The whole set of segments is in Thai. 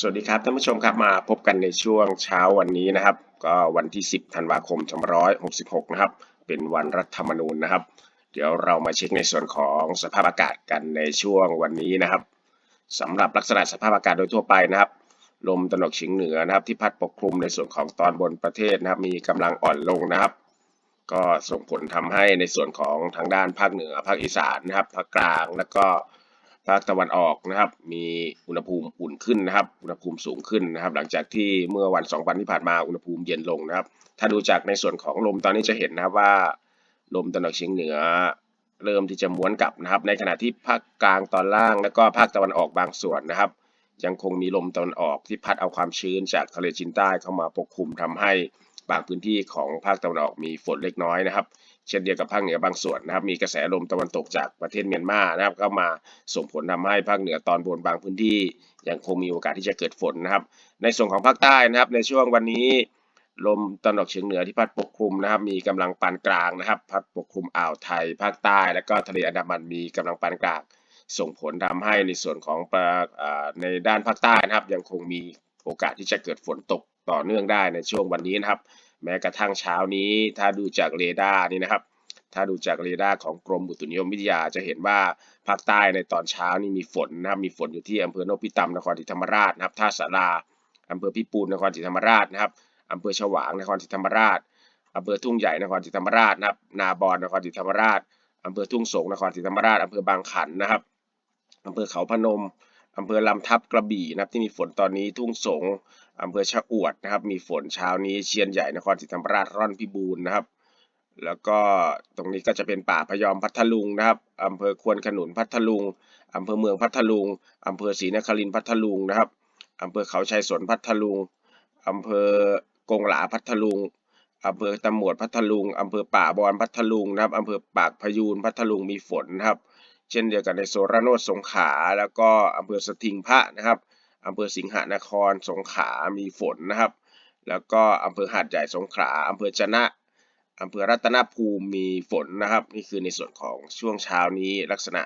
สวัสดีครับท่านผู้ชมครับมาพบกันในช่วงเช้าวันนี้นะครับ ก็วันที่ 10ธันวาคม2566 นะครับ เป็นวันรัฐธรรมนูญนะครับ เดี๋ยวเรามาเช็คในส่วนของสภาพอากาศกันในช่วงวันนี้นะครับสำหรับลักษณะสภาพอากาศโดยทั่วไปนะครับ ลมตะวันออกเฉียงเหนือนะครับ ที่พัดปกคลุมในส่วนของตอนบนประเทศนะครับ มีกำลังอ่อนลงนะครับ ก็ส่งผลทำให้ในส่วนของทางด้านภาคเหนือภาคอีสานนะครับภาคกลาง แล้วก็ ภาคตะวันออกนะครับ มีอุณหภูมิอุ่นขึ้นนะครับ อุณหภูมิสูงขึ้นนะครับ หลังจากที่เมื่อวันสองวันที่ผ่านมาอุณหภูมิเย็นลงนะครับ ถ้าดูจากในส่วนของลมตอนนี้จะเห็นนะครับว่า ลมตะวันออกเฉียงเหนือ เริ่มที่จะม้วนกลับนะครับ ในขณะที่ภาคกลางตอนล่างแล้วก็ภาคตะวันออกบางส่วนนะครับ ยังคงมีลมตะวันออกที่พัดเอาความชื้นจากทะเลจีนใต้เข้ามาปกคลุมทำให้ บางพื้นที่ของภาคตะวันออกมีฝนเล็กน้อยนะครับ เช่นเดียวกับภาคเหนือบางส่วนนะครับ มีกระแสลมตะวันตกจากประเทศเมียนมานะครับ เข้ามาส่งผลทำให้ภาคเหนือตอนบนบางพื้นที่ยังคงมีโอกาสที่จะเกิดฝนนะครับ ในส่วนของภาคใต้นะครับ ในช่วงวันนี้ลมตะวันออกเฉียงเหนือที่พัดปกคลุมนะครับ มีกำลังปานกลางนะครับ พัดปกคลุมอ่าวไทย ภาคใต้ และก็ทะเลอันดามันมีกำลังปานกลาง ส่งผลทำให้ในส่วนของในด้านภาคใต้นะครับ ยังคงมีโอกาสที่จะเกิดฝนตก ต่อเนื่องได้ในช่วงวันนี้นะครับ แม้กระทั่งเช้านี้ ถ้าดูจากเรดาร์นี่นะครับ ถ้าดูจากเรดาร์ของกรมอุตุนิยมวิทยาจะเห็นว่าภาคใต้ในตอนเช้านี่มีฝนนะครับมีฝนอยู่ที่อำเภอโนพิตำนครศรีธรรมราชนะครับท่าสาราอำเภอพิปูนนครศรีธรรมราชนะครับอำเภอฉวางนครศรีธรรมราชอำเภอทุ่งใหญ่นครศรีธรรมราชนะครับนาบอนนครศรีธรรมราชอำเภอทุ่งสงนครศรีธรรมราชอำเภอบางขันนะครับอำเภอเขาพนม อำเภอลำทับกระบี่นะครับที่มีฝนตอนนี้ทุ่งสงอำเภอชะอวดนะครับ มีฝนเช้านี้เชียนใหญ่นครศรีธรรมราชร่อนพิบูรณ์นะครับ แล้วก็ตรงนี้ก็จะเป็นป่าพยอมพัทลุงนะครับอำเภอควนขนุนพัทลุงอำเภอเมืองพัทลุงอำเภอศรีนครินพัทลุงนะครับอำเภอเขาชัยสนพัทลุงอำเภอกงหลาพัทลุงอำเภอตำหมวดพัทลุงอำเภอป่าบอนพัทลุงนะครับอำเภอปากพยูนพัทลุงมีฝนนะครับ เช่นเดียวกันในโซนระโนดสงขลาแล้วก็อำเภอสถิงพระนะครับอำเภอสิงหนครสงขลามีฝนนะครับ แล้วก็อำเภอหาดใหญ่สงขลาอำเภอจะนะอำเภอรัตนภูมิมีฝนนะครับ นี่คือในส่วนของช่วงเช้านี้ลักษณะ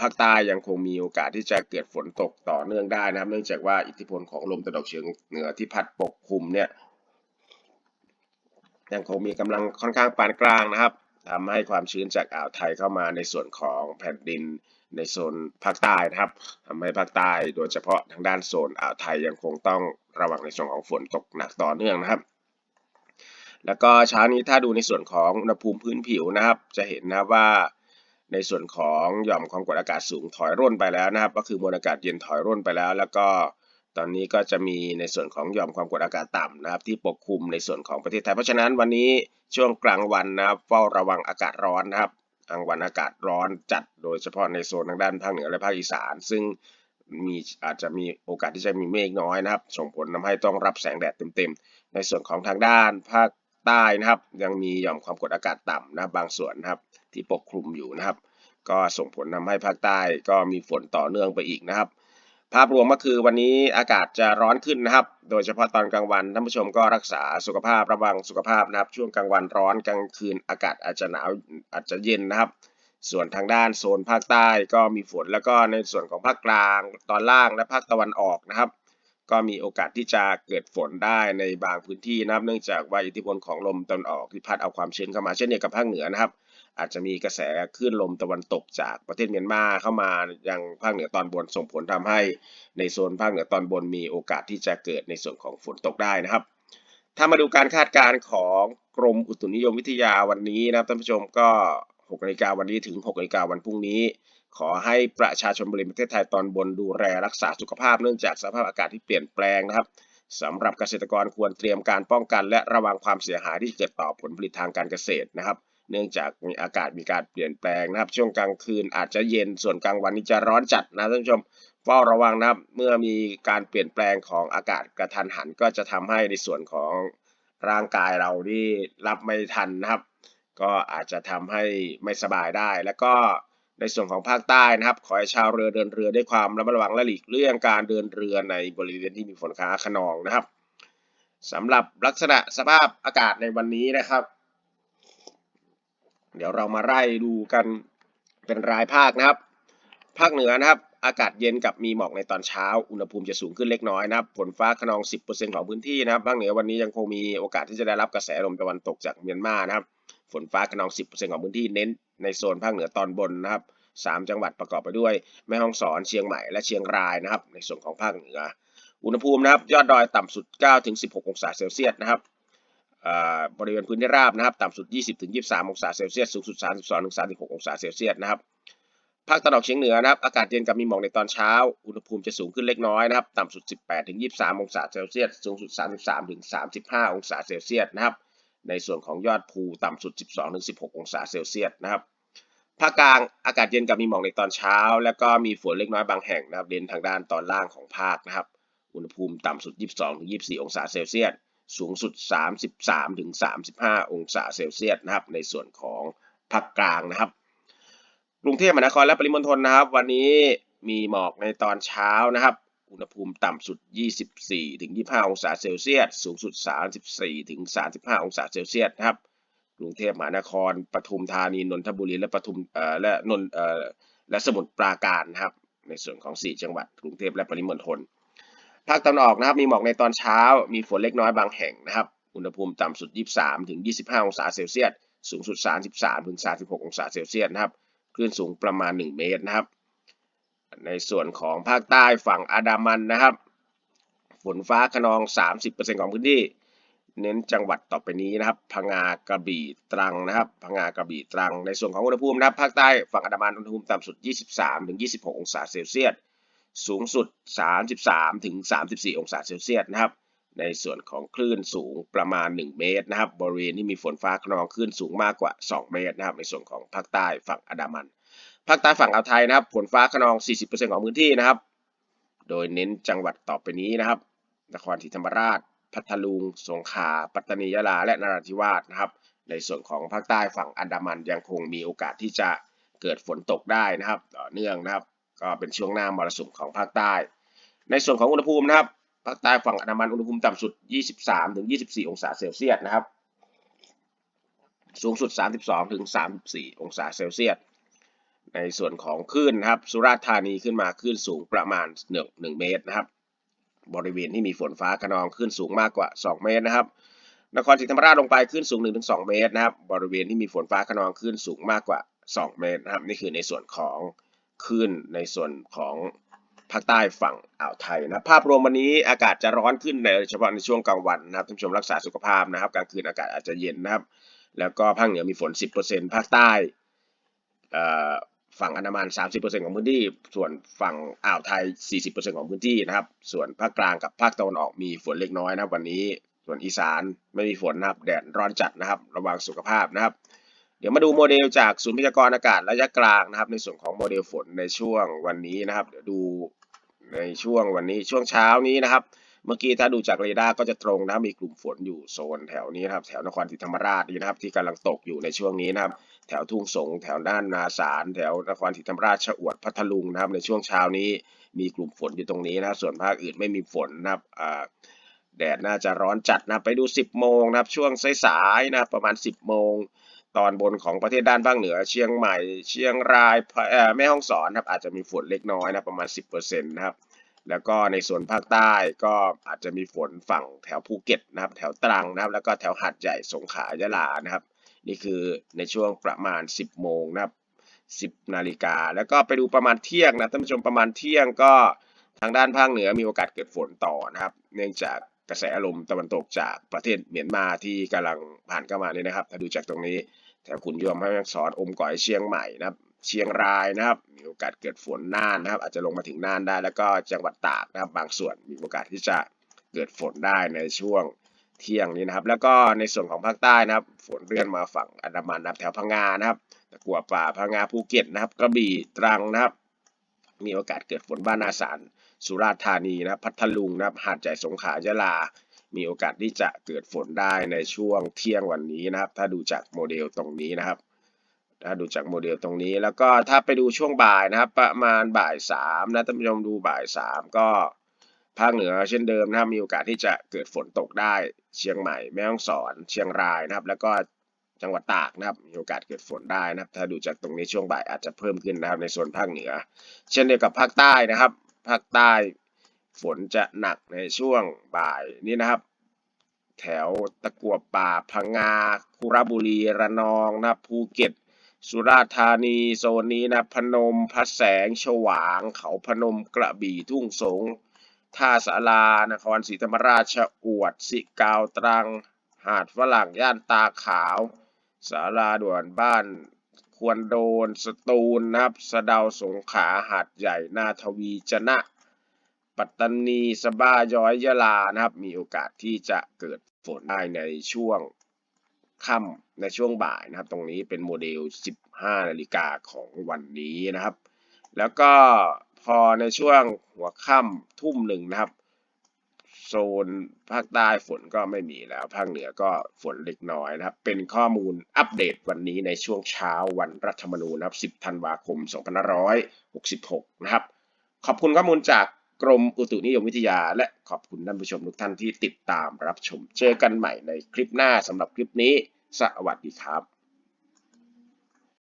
ภาคใต้ยังคงมีโอกาสที่จะเกิดฝนตกต่อเนื่องได้นะครับ เนื่องจากว่าอิทธิพลของลมตะวันออกเฉียงเหนือที่พัดปกคลุมเนี่ยยังคงมีกำลังค่อนข้างปานกลางนะครับ ทำให้ความชื้นจากอ่าวไทยเข้ามาในส่วนของแผ่นดินในโซนภาคใต้นะครับทำให้ภาคใต้โดยเฉพาะทางด้านโซนอ่าวไทยยังคงต้องระวังในส่วนของฝนตกหนักต่อเนื่องนะครับ แล้วก็เช้านี้ถ้าดูในส่วนของอุณหภูมิพื้นผิวนะครับ จะเห็นนะว่าในส่วนของหย่อมความกดอากาศสูงถอยร่นไปแล้วนะครับ ก็คือมวลอากาศเย็นถอยร่นไปแล้ว แล้วก็ ตอนนี้ก็จะมีในส่วนของหย่อมความกดอากาศต่ำนะครับ ที่ปกคลุมในส่วนของประเทศไทย เพราะฉะนั้นวันนี้ช่วงกลางวันนะครับเฝ้าระวังอากาศร้อนนะครับกลางวันอากาศร้อนจัดโดยเฉพาะในโซนทางด้านภาคเหนือและภาคอีสาน ซึ่งมีอาจจะมีโอกาสที่จะมีเมฆน้อยนะครับ ส่งผลทำให้ต้องรับแสงแดดเต็มๆ ในส่วนของทางด้านภาคใต้นะครับ ยังมีหย่อมความกดอากาศต่ำนะบบางส่วนนะครับ ที่ปกคลุมอยู่นะครับ ก็ส่งผลทำให้ภาคใต้ก็มีฝนต่อเนื่องไปอีกนะครับ ภาพรวมก็คือวันนี้อากาศจะร้อนขึ้นนะครับ โดยเฉพาะตอนกลางวันท่านผู้ชมก็รักษาสุขภาพระวังสุขภาพนะครับ ช่วงกลางวันร้อนกลางคืนอากาศอาจจะหนาวอาจจะเย็นนะครับ ส่วนทางด้านโซนภาคใต้ก็มีฝนแล้วก็ในส่วนของภาคกลางตอนล่างและภาคตะวันออกนะครับ ก็มีโอกาสที่จะเกิดฝนได้ในบางพื้นที่นะครับ เนื่องจากว่าอิทธิพลของลมตะวันออกที่พัดเอาความชื้นเข้ามาเช่นเดียวกับภาคเหนือนะครับ อาจจะมีกระแสคลื่นลมตะวันตกจากประเทศเมียนมาเข้ามายังภาคเหนือตอนบนส่งผลทำให้ในโซนภาคเหนือตอนบนมีโอกาสที่จะเกิดในส่วนของฝนตกได้นะครับ ถ้ามาดูการคาดการณ์ของกรมอุตุนิยมวิทยาวันนี้นะครับท่านผู้ชมก็6นาฬิกาวันนี้ถึง6นาฬิกาวันพรุ่งนี้ ขอให้ประชาชนบริเวณประเทศไทยตอนบนดูแลรักษาสุขภาพเนื่องจากสภาพอากาศที่เปลี่ยนแปลงนะครับสำหรับเกษตรกรควรเตรียมการป้องกัน และระวังความเสียหายที่เกิดต่อผลผลิตทางการเกษตรนะครับ เนื่องจากมีอากาศมีการเปลี่ยนแปลงนะครับ ช่วงกลางคืนอาจจะเย็นส่วนกลางวันนี้จะร้อนจัดนะท่านผู้ชมเฝ้าระวังนะครับ เมื่อมีการเปลี่ยนแปลงของอากาศกระทันหันก็จะทำให้ในส่วนของร่างกายเราที่รับไม่ทันนะครับ ก็อาจจะทำให้ไม่สบายได้ แล้วก็ในส่วนของภาคใต้นะครับ ขอให้ชาวเรือเดินเรือด้วยความระมัดระวังและหลีกเลี่ยงการเดินเรือในบริเวณที่มีฝนฟ้าขนองนะครับสำหรับลักษณะสภาพอากาศในวันนี้นะครับ เดี๋ยวเรามาไล่ดูกันเป็นรายภาคนะครับ ภาคเหนือนะครับ อากาศเย็นกับมีหมอกในตอนเช้า อุณหภูมิจะสูงขึ้นเล็กน้อยนะครับฝนฟ้าขนอง 10%ของพื้นที่นะครับภาคเหนือวันนี้ยังคงมีโอกาสที่จะได้รับกระแสลมตะวันตกจากเมียนมานะครับ ฝนฟ้าขนอง 10%ของพื้นที่เน้นในโซนภาคเหนือตอนบนนะครับ3จังหวัดประกอบไปด้วย แม่ฮ่องสอนเชียงใหม่และเชียงรายนะครับ ในส่วนของภาคเหนือ อุณหภูมินะครับ ยอดดอยต่ำสุด 9-16 องศาเซลเซียสนะครับ บริเวณพื้นที่ราบนะครับต่ำสุด 20-23 องศาเซลเซียสสูงสุด 32-36 องศาเซลเซียสนะครับภาคตะวันออกเฉียงเหนือนะครับอากาศเย็นกับมีหมอกในตอนเช้า อุณหภูมิจะสูงขึ้นเล็กน้อยนะครับต่ำสุด 18-23 องศาเซลเซียสสูงสุด 33-35 องศาเซลเซียสนะครับในส่วนของยอดภูต่ำสุด 12-16 องศาเซลเซียสนะครับภาคกลางอากาศเย็นกับมีหมอกในตอนเช้า แล้วก็มีฝนเล็กน้อยบางแห่งนะครับเน้นทางด้านตอนล่างของภาคนะครับอุณหภูมิต่ำสุด 22-24 องศาเซลเซียส สูงสุด 33-35 องศาเซลเซียสนะครับ ในส่วนของภาคกลางนะครับ กรุงเทพมหานครและปริมณฑลนะครับ วันนี้มีหมอกในตอนเช้านะครับ อุณหภูมิต่ำสุด 24-25 องศาเซลเซียส สูงสุด 34-35 องศาเซลเซียสนะครับ กรุงเทพมหานคร ปทุมธานี นนทบุรี และปทุมและนนและสมุทรปราการนะครับ ในส่วนของ 4 จังหวัด กรุงเทพและปริมณฑล ภาคตะวันออกนะครับมีหมอกในตอนเช้า มีฝนเล็กน้อยบางแห่งนะครับ อุณหภูมิต่ำสุด 23 ถึง 25 องศาเซลเซียส สูงสุด 33 ถึง 36 องศาเซลเซียสนะครับ คลื่นสูงประมาณ 1 เมตรนะครับ ในส่วนของภาคใต้ฝั่งอันดามันนะครับ ฝนฟ้าขนอง 30%ของพื้นที่ เน้นจังหวัดต่อไปนี้นะครับ พังงากระบี่ตรังนะครับ พังงากระบี่ตรัง ในส่วนของอุณหภูมินะครับ ภาคใต้ฝั่งอันดามันอุณหภูมิต่ำสุด 23 ถึง 26 องศาเซลเซียส สูงสุด 33 ถึง 34 องศาเซลเซียสนะครับ ในส่วนของคลื่นสูงประมาณ 1 เมตรนะครับ บริเวณที่มีฝนฟ้าขนองคลื่นสูงมากกว่า 2 เมตรนะครับ ในส่วนของภาคใต้ฝั่งอันดามัน ภาคใต้ฝั่งอ่าวไทยนะครับ ฝนฟ้าขนอง 40%ของพื้นที่นะครับ โดยเน้นจังหวัดต่อไปนี้นะครับ นครศรีธรรมราช พัทลุง สงขลา ปัตตานี ยะลา และนราธิวาสนะครับ ในส่วนของภาคใต้ฝั่งอันดามันยังคงมีโอกาสที่จะเกิดฝนตกได้นะครับ ต่อเนื่องนะครับ ก็เป็นช่วงหน้ามรสุมของภาคใต้ ในส่วนของอุณหภูมินะครับภาคใต้ฝั่งอันดามันอุณหภูมิต่ำสุด 23-24 องศาเซลเซียสนะครับ สูงสุด 32-34 องศาเซลเซียส ในส่วนของคลื่นนะครับ สุราษฎร์ธานีขึ้นมาคลื่นสูงประมาณ1 1เมตรนะครับ บริเวณที่มีฝนฟ้าขนองคลื่นสูงมากกว่า 2 เมตรนะครับ นครศรีธรรมราชลงไปคลื่นสูง 1-2 เมตรนะครับ บริเวณที่มีฝนฟ้าขนองคลื่นสูงมากกว่า 2 เมตรนะครับ นี่คือในส่วนของ คลื่นในส่วนของภาคใต้ฝั่งอ่าวไทยนะภาพรวมวันนี้อากาศจะร้อนขึ้นในเฉพาะในช่วงกลางวันนะครับท่านผู้ชมรักษาสุขภาพนะครับกลางคืนอากาศอาจจะเย็นนะครับ แล้วก็ภาคเหนือมีฝน 10%ภาคใต้ฝั่งอันดามัน 30%ของพื้นที่ ส่วนฝั่งอ่าวไทย 40%ของพื้นที่นะครับ ส่วนภาคกลางกับภาคตะวันออกมีฝนเล็กน้อยนะครับวันนี้ ส่วนอีสานไม่มีฝนนะครับ แดดร้อนจัดนะครับ ระวังสุขภาพนะครับ เดี๋ยวมาดูโมเดลจากศูนย์พยากรณ์อากาศระยะกลางนะครับ ในส่วนของโมเดลฝนในช่วงวันนี้นะครับ เดี๋ยวดูในช่วงวันนี้ช่วงเช้านี้นะครับ เมื่อกี้ถ้าดูจากเรดาร์ก็จะตรงนะครับมีกลุ่มฝนอยู่โซนแถวนี้นะครับ แถวนครศรีธรรมราชนี่นะครับ ที่กำลังตกอยู่ในช่วงนี้นะครับ แถวทุ่งสงแถวด้านนาสารแถวนครศรีธรรมราชชอวดพัทลุงนะครับ ในช่วงเช้านี้มีกลุ่มฝนอยู่ตรงนี้นะครับ ส่วนภาคอื่นไม่มีฝนนะครับแดดน่าจะร้อนจัดนะไปดู 10 โมงนะครับ ช่วงสายๆนะประมาณ 10 โมง ตอนบนของประเทศด้านภาคเหนือ เชียงใหม่ เชียงรายแม่ฮ่องสอนครับอาจจะมีฝนเล็กน้อยนะประมาณ 10%นะครับแล้วก็ในส่วนภาคใต้ก็อาจจะมีฝนฝั่งแถวภูเก็ตนะครับ แถวตรังนะครับ แล้วก็แถวหาดใหญ่สงขลายะลานะครับ นี่คือในช่วงประมาณ 10 โมงนะครับ 10 นาฬิกา แล้วก็ไปดูประมาณเที่ยงนะท่านผู้ชมประมาณเที่ยงก็ทางด้านภาคเหนือมีโอกาสเกิดฝนต่อนะครับ เนื่องจากกระแสลมตะวันตกจากประเทศเมียนมาที่กำลังผ่านเข้ามาเนี่ยนะครับ ถ้าดูจากตรงนี้ ถวขุนยวมพระแม่ฮ่องสอนอมก๋อยเชียงใหม่นะครับ เชียงรายนะครับ มีโอกาสเกิดฝนน่านนะครับ อาจจะลงมาถึงน่านได้ แล้วก็จังหวัดตากนะครับ บางส่วนมีโอกาสที่จะเกิดฝนได้ในช่วงเที่ยงนี้นะครับ แล้วก็ในส่วนของภาคใต้นะครับ ฝนเลื่อนมาฝั่งอันดามันนะครับแถวพังงานะครับตะกัวป่าพังงาภูเก็ตนะครับกระบี่ตรังนะครับ มีโอกาสเกิดฝนบ้านนาสารสุราษฎร์ธานีนะครับ พัทลุงนะครับหาดใหญ่สงขลายะลา มีโอกาสที่จะเกิดฝนได้ในช่วงเที่ยงวันนี้นะครับ ถ้าดูจากโมเดลตรงนี้นะครับถ้าดูจากโมเดลตรงนี้แล้วก็ถ้าไปดูช่วงบ่ายนะครับ ประมาณบ่ายสามนะท่านผู้ชมดูบ่ายสามก็ภาคเหนือเช่นเดิมนะครับมีโอกาสที่จะเกิดฝนตกได้ เชียงใหม่แม่ฮ่องสอน เชียงรายนะครับ แล้วก็จังหวัดตากนะครับมีโอกาสเกิดฝนได้นะครับ ถ้าดูจากตรงนี้ช่วงบ่ายอาจจะเพิ่มขึ้นนะครับในโซนภาคเหนือ เช่นเดียวกับภาคใต้นะครับ ภาคใต้ ฝนจะหนักในช่วงบ่ายนี้นะครับ แถวตะกัวป่าพังงาคุระบุรีระนองนะครับภูเก็ต สุราษฎร์ธานีโซนนี้นะพนมพระแสงฉวาง เขาพนมกระบี่ทุ่งสงท่าสารานครศรีธรรมราชชะอวด สิกาวตรัง หาดฝรั่งย่านตาขาวสาราด่วนบ้านควรโดนสตูลนะครับสะเดาสงขาหาดใหญ่นาทวีจนะ ปัตตานีสบาย้อยยะลานะครับ มีโอกาสที่จะเกิดฝนได้ในช่วงค่ำในช่วงบ่ายนะครับ ตรงนี้เป็นโมเดล 15 นาฬิกาของวันนี้นะครับ แล้วก็พอในช่วงหัวค่ำทุ่มหนึ่งนะครับ โซนภาคใต้ฝนก็ไม่มีแล้ว ภาคเหนือก็ฝนเล็กน้อยนะครับ เป็นข้อมูลอัปเดตวันนี้ในช่วงเช้าวันรัฐธรรมนูญนะครับ 10 ธันวาคม 2566 นะครับ ขอบคุณข้อมูลจาก กรมอุตุนิยมวิทยา และขอบคุณท่านผู้ชมทุกท่านที่ติดตามรับชม เจอกันใหม่ในคลิปหน้าสำหรับคลิปนี้ สวัสดีครับ